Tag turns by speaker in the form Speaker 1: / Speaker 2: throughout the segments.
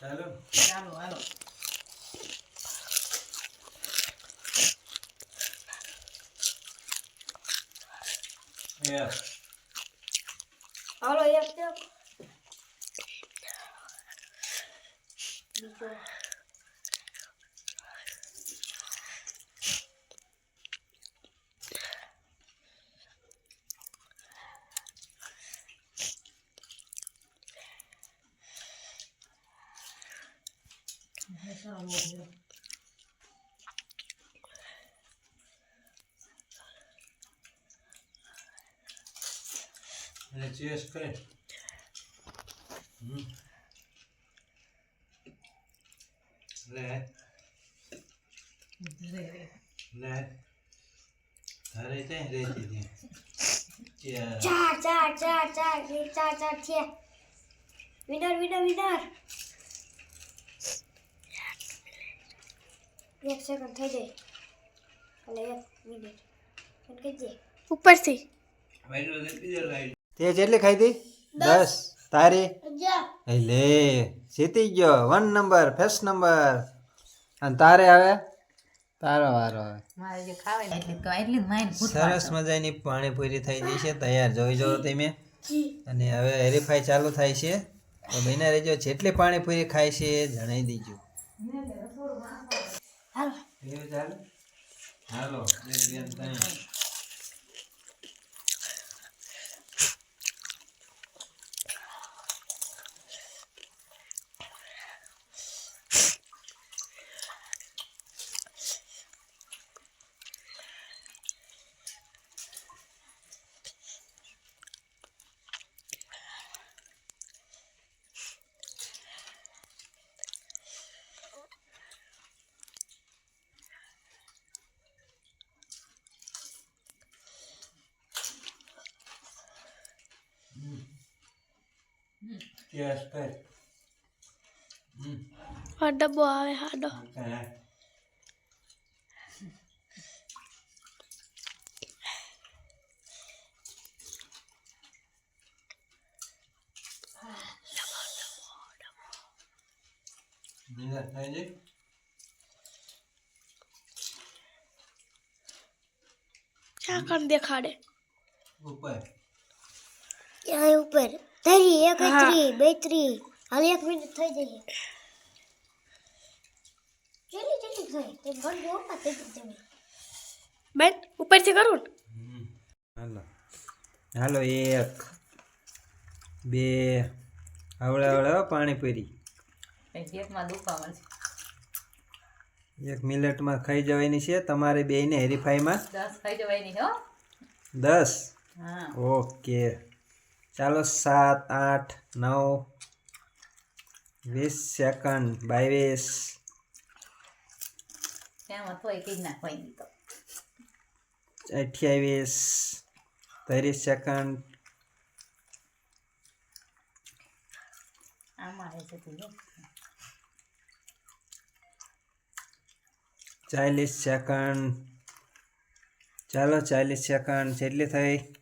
Speaker 1: ચાલો.
Speaker 2: ચાલો હાલો.
Speaker 3: હાલો એક બીજો.
Speaker 1: અને ચેસ કરે હમ લે લે તારે ક્યાં રહેતી હતી ત્યાં
Speaker 3: ચાર ચાર ચાર ચાર એ ચાર ચાર થયા વિનર એક સેકન્ડ થઈ જાય. એટલે એક મિનિટ કહેજે ઉપરથી.
Speaker 4: તે જેટલી ખાઈ હતી દસ. તારી? લે જીતી ગયો. વન નંબર ફર્સ્ટ નંબર અને તારે આવે? તારો વારો હવે
Speaker 2: મારે જે ખાવાય એટલી તો એટલી જ માઈને ભૂત
Speaker 4: સરસ મજાની પાણીપુરી થઈ ગઈ છે. તૈયાર જોઈ જો. તમે. અને હવે હરીફાઈ ચાલુ થાય છે. તો બહેના રેજો જેટલી પાણીપુરી ખાય છે એ જણાવી દીજો.
Speaker 3: હાલો.
Speaker 4: હાલો એક બે ને ત્રણ
Speaker 1: ચેસ કર હમ
Speaker 3: આ ડબ્બો આવે હાડો
Speaker 1: કરે બીજા થઈ જાય
Speaker 3: ચાકણ દેખાડે
Speaker 1: ઉપર
Speaker 3: તરી એકત્રી બેત્રી હાલ એક મિનિટ થઈ જઈએ કેટલી કેટલી થઈ તે ઘર જોવા થઈ ગઈ તમે બેન ઉપરથી કરું
Speaker 4: હાલો હાલો એક બે આવડે આવડે હો પાણીપુરી
Speaker 2: પેટમાં દુખવા છે
Speaker 4: એક મિનિટમાં ખાઈ જવાની છે. તમારે બેયને હરીફાઈમાં?
Speaker 2: દસ ખાઈ જવાની છે
Speaker 4: દસ? ઓકે. ચાલો સાત આઠ નવ વીસ સેકન્ડ બાવીસ. અઠ્યાવીસ. ત્રીસ સેકન્ડ. ચાલીસ સેકન્ડ. ચાલો ચાલીસ સેકન્ડ જેટલી થઈ.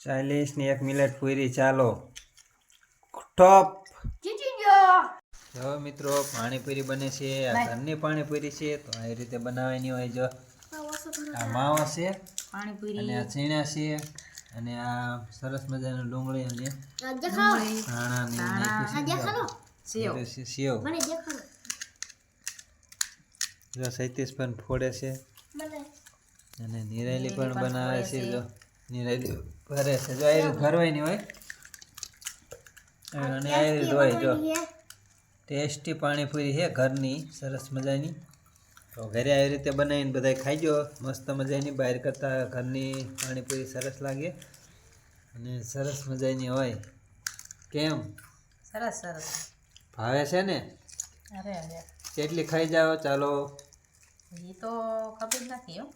Speaker 4: ચાલીસની એક મિનિટ પૂરી ચાલો. ટોપ જો મિત્રો પાણીપુરી બને છે આ ઘરની પાણીપુરી છે તો આ રીતે બનાવવાની હોય જો. આ માવા છે અને આ છીણા છે અને આ સરસ મજાનું ડુંગળી અને
Speaker 3: દેખાડો
Speaker 4: ધાણા. ને એવું નાખ્યું છે.
Speaker 3: દેખાડો
Speaker 2: સેવ
Speaker 4: જો પણ ફોડે છે અને નિરાયલી પણ બનાવે છે. જો. ભરે છે. જો આ ભરવાની હોય. અને આ રીતે હોય જો. ટેસ્ટી પાણીપુરી છે ઘરની સરસ મજાની. તો ઘરે આવી રીતે બનાવીને બધા ખાઈ જો મસ્ત મજાની. બહાર કરતાં ઘરની પાણીપુરી સરસ લાગે. અને સરસ મજાની હોય. કેમ?
Speaker 2: સરસ સરસ.
Speaker 4: ભાવે છે ને?
Speaker 2: અરે અરે.
Speaker 4: કેટલી ખાઈ જાઓ? ચાલો.
Speaker 2: એ તો ખબર નથી હો.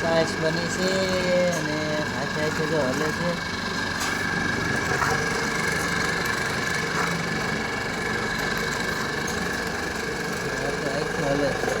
Speaker 4: સાઈસ બની છે અને હાથે છે જો હલે છે આ હાલે છે.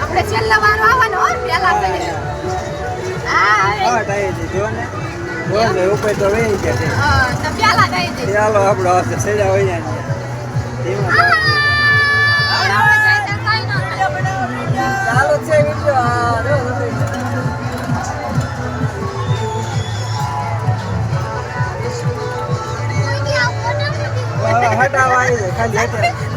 Speaker 2: આપણે છેલ્લા વાર આવવાનો હો પેલા કરીએ. હા હવે.
Speaker 4: હા ટાઈટ જો ને બોલ ઉપર તો વહી ગયા છે
Speaker 2: હા, તો પેલા દઈ દઈશ.
Speaker 4: ચાલો આપણો હશે સજા હોય
Speaker 2: ના.
Speaker 4: ચાલો છે વિડિયો હા જો આવી જાય ખાલી હટે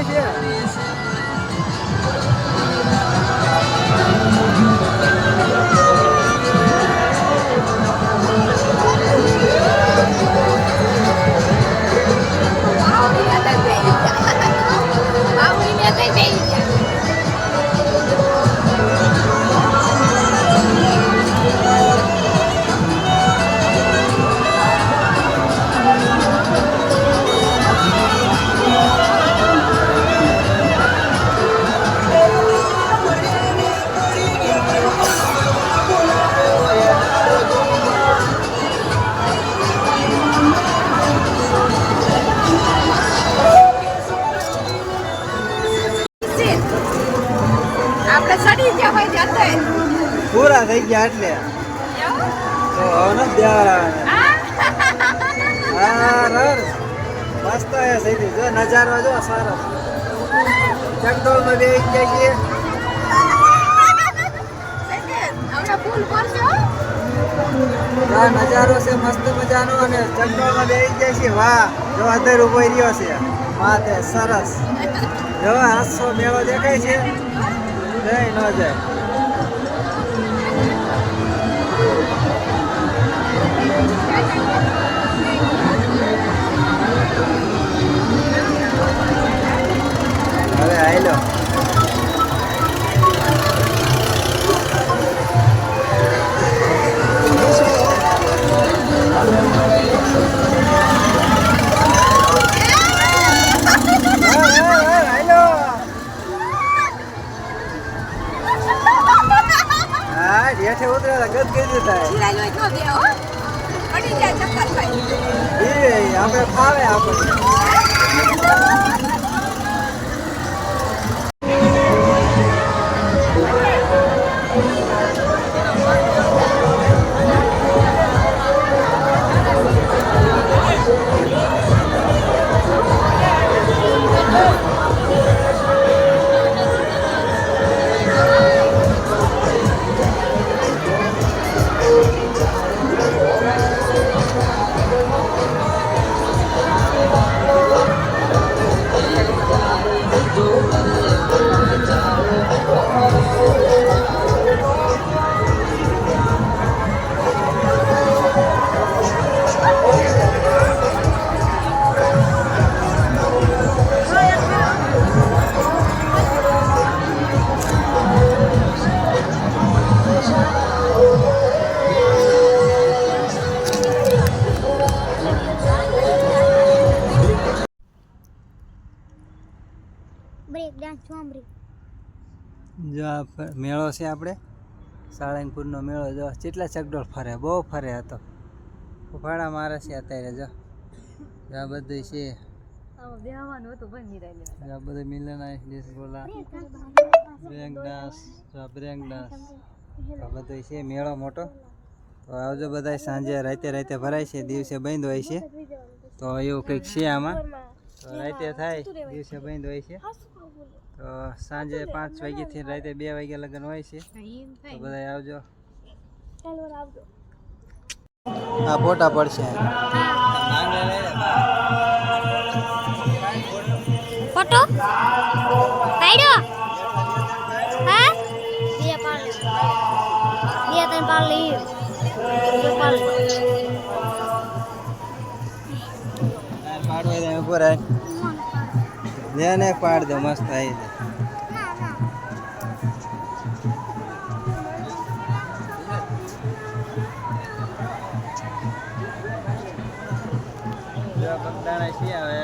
Speaker 4: અમે દેખાય પૂરા થઈ ગયા એટલે? તો હવે નથી મસ્ત હે સીધી જો, નજારો જો, સારો. ચકડોળમાં બે ગયા છીએ. નજારો છે, મસ્ત મજાનો અને ચકડોળમાં બેસી જાય છે વાહ, જો અધર ઊભો રહ્યો છે. માથે સરસ. જો હાસો મેળો દેખાય છે. જય ન જાય. ઉતરે ગદ ગઈ થાય
Speaker 2: ચિરાઈ હોય તો બે જાય ચક્કર ખાઈ.
Speaker 4: આપણે ફાવે આપણને.
Speaker 3: એક ડાન્સ સાંભળી
Speaker 4: જો આ મેળો છે આપણે. સાળંગપુરનો મેળો જો કેટલા ચકડોળ ફરે? બહુ ફરે હતો. ફાડા મારે છે અત્યારે જો. જો આ બધું છે. આ બધું મિલન આઈસ બોલા. બ્રેક ડાન્સ આ બ્રેક ડાન્સ આ બધું છે મેળો મોટો. તો આવજો બધા સાંજે રાતે રાતે ભરાય છે દિવસે બંધ હોય છે. તો એવું કંઈક છે આમાં. તો રાતે થાય દિવસે બંધ હોય છે. તો સાંજે પાંચ વાગ્યાથી રાતે બે વાગ્યા લગન હોય છે. તો બધા આવજો. હા ફોટા પડશે.
Speaker 3: ફોટો? પાડ્યો હા? બે પાડ બે ત્રણ પાડ લઈ બે પાડ
Speaker 4: પાડવા દે ઉપર આય ને પાડ. દે મસ્ત આવી જાય બગદાણા છીએ હવે